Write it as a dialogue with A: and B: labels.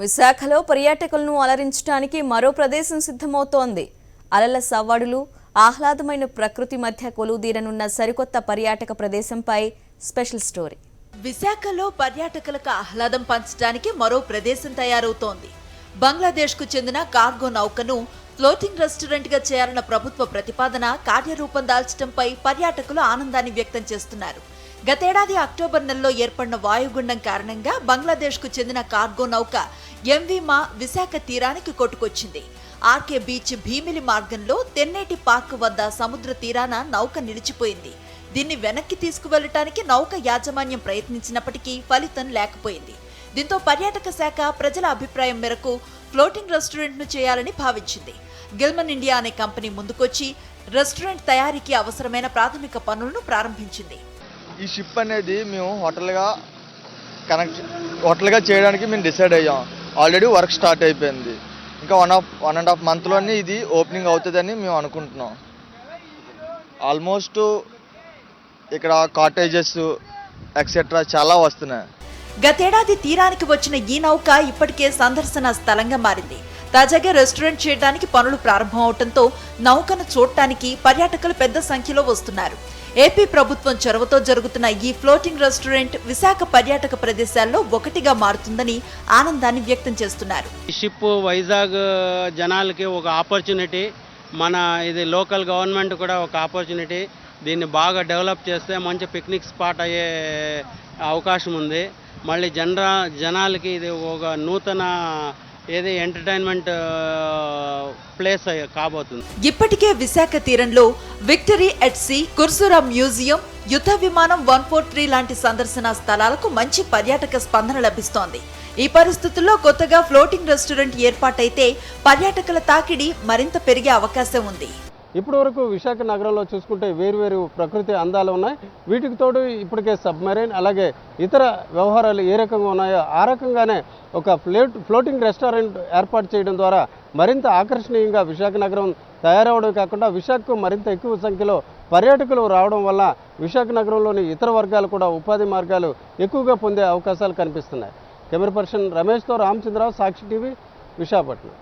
A: విశాఖలో పర్యాటకులను అలరించడానికి మరో ప్రదేశం సిద్ధమవుతోంది. అలల సవ్వడులు ఆహ్లాదమైన ప్రకృతి మధ్య కొలువుదీరనున్న సరికొత్త పర్యాటక ప్రదేశంపై స్పెషల్ స్టోరీ.
B: విశాఖలో పర్యాటకులకు ఆహ్లాదం పంచడానికి మరో ప్రదేశం తయారవుతోంది. బంగ్లాదేశ్కు చెందిన కార్గో నౌకను ఫ్లోటింగ్ రెస్టారెంట్గా చేయాలన్న ప్రభుత్వ ప్రతిపాదన కార్యరూపం దాల్చడంపై పర్యాటకులు ఆనందాన్ని వ్యక్తం చేస్తున్నారు. గతేడాది అక్టోబర్ నెలలో ఏర్పడిన వాయుగుండం కారణంగా బంగ్లాదేశ్కు చెందిన కార్గో నౌక ఎంవి మా విశాఖ తీరానికి కొట్టుకొచ్చింది. ఆర్కే బీచ్ భీమిలి మార్గంలో తెన్నేటి పార్క్ వద్ద సముద్ర తీరాన నౌక నిలిచిపోయింది. దీన్ని వెనక్కి తీసుకువెళ్ళటానికి నౌక యాజమాన్యం ప్రయత్నించినప్పటికీ ఫలితం లేకపోయింది. దీంతో పర్యాటక శాఖ ప్రజల అభిప్రాయం మేరకు ఫ్లోటింగ్ రెస్టారెంట్ను చేయాలని భావించింది. గిల్మన్ ఇండియా అనే కంపెనీ ముందుకొచ్చి రెస్టారెంట్ తయారీకి అవసరమైన ప్రాథమిక పనులను ప్రారంభించింది.
C: ఈ షిప్ అనేది మేము హోటల్గా కనెక్ట్ హోటల్గా చేయడానికి మేము డిసైడ్ అయ్యాం. ఆల్రెడీ వర్క్ స్టార్ట్ అయిపోయింది. ఇంకా one of one and half మంత్లోనే ఇది ఓపెనింగ్ అవుతుందని మేము అనుకుంటున్నాం. ఆల్మోస్ట్ ఇక్కడ కాటేజెస్ ఎక్సెట్రా చాలా వస్తున్నాయి.
B: గతేడాది తీరానికి వచ్చిన ఈ నౌక ఇప్పటికే సందర్శన స్థలంగా మారింది. తాజాగా రెస్టారెంట్ చేయడానికి పనులు ప్రారంభం అవడంతో నౌకను చూడటానికి పర్యాటకులు పెద్ద సంఖ్యలో వస్తున్నారు. ఏపీ ప్రభుత్వం చొరవతో జరుగుతున్న ఈ ఫ్లోటింగ్ రెస్టారెంట్ విశాఖ పర్యాటక ప్రదేశాల్లో ఒకటిగా మారుతుందని ఆనందాన్ని వ్యక్తం చేస్తున్నారు.
D: ఈ షిప్ వైజాగ్ uh, జనాలకి ఒక ఆపర్చునిటీ మన ఇది లోకల్ గవర్నమెంట్ కూడా ఒక ఆపర్చునిటీ దీన్ని బాగా డెవలప్ చేస్తే మంచి పిక్నిక్ స్పాట్ అయ్యే అవకాశం ఉంది. మళ్ళీ జనరా జనాలకి ఇది ఒక నూతన ఏది ఎంటర్టైన్మెంట్ ప్లేస్ కాబోతుంది.
B: ఇప్పటికే విశాఖ తీరంలో victory at sea Kursura museum యుద్ధ విమానం వన్ ఫోర్ త్రీ లాంటి సందర్శన స్థలాలకు మంచి పర్యాటక స్పందన లభిస్తోంది. ఈ పరిస్థితుల్లో కొత్తగా ఫ్లోటింగ్ రెస్టారెంట్ ఏర్పాటైతే పర్యాటకుల తాకిడి మరింత పెరిగే అవకాశం ఉంది.
E: ఇప్పటి వరకు విశాఖ నగరంలో చూసుకుంటే వేరువేరు ప్రకృతి అందాలు ఉన్నాయి. వీటికి తోడు ఇప్పటికే సబ్మెరైన్ అలాగే ఇతర వ్యవహారాలు ఏ రకంగా ఉన్నాయో ఆ రకంగానే ఒక ఫ్లోట్ ఫ్లోటింగ్ రెస్టారెంట్ ఏర్పాటు చేయడం ద్వారా మరింత ఆకర్షణీయంగా విశాఖ నగరం తయారవడం కాకుండా విశాఖకు మరింత ఎక్కువ సంఖ్యలో పర్యాటకులు రావడం వల్ల విశాఖ నగరంలోని ఇతర వర్గాలు కూడా ఉపాధి మార్గాలు ఎక్కువగా పొందే అవకాశాలు కనిపిస్తున్నాయి. కెమెరా పర్సన్ రమేష్తో రామచంద్రరావు సాక్షి టీవీ విశాఖపట్నం.